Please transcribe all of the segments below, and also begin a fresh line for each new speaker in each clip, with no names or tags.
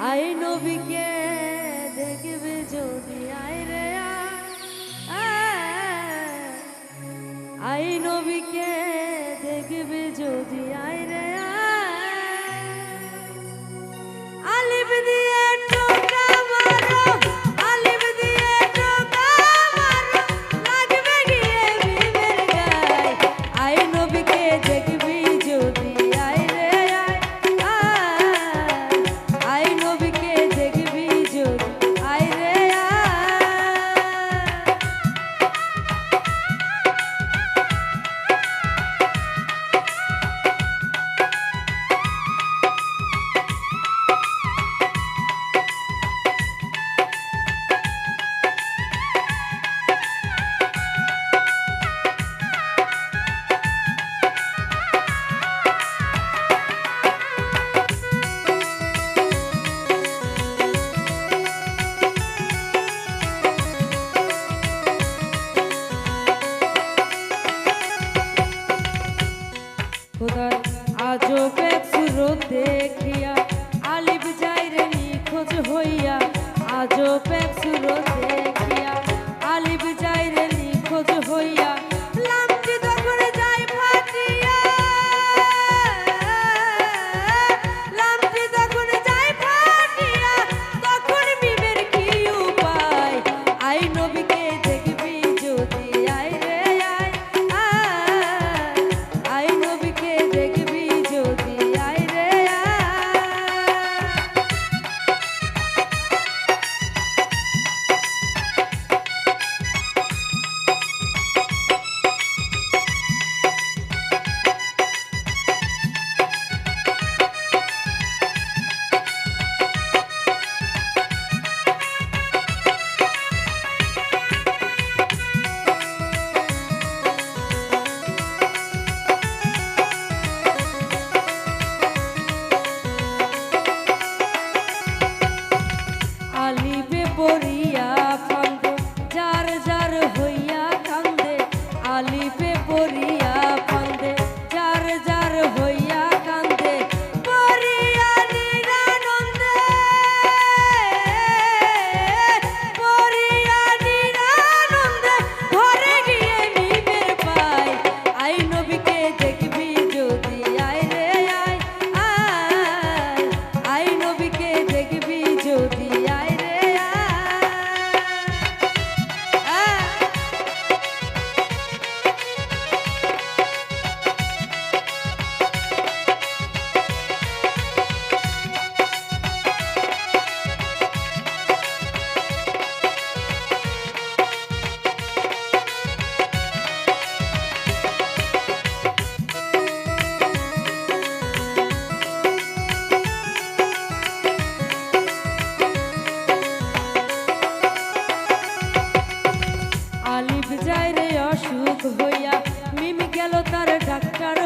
I নবীকে দেখবে যদি আই রে আই নবীকে দেখবে যদি আই রে খোদার আজব এক সুরত দেখিয়া আলিপ যাই রে নিখোঁজ হইয়া আজব এক সুরত দেখিয়া।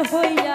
Oh, yeah.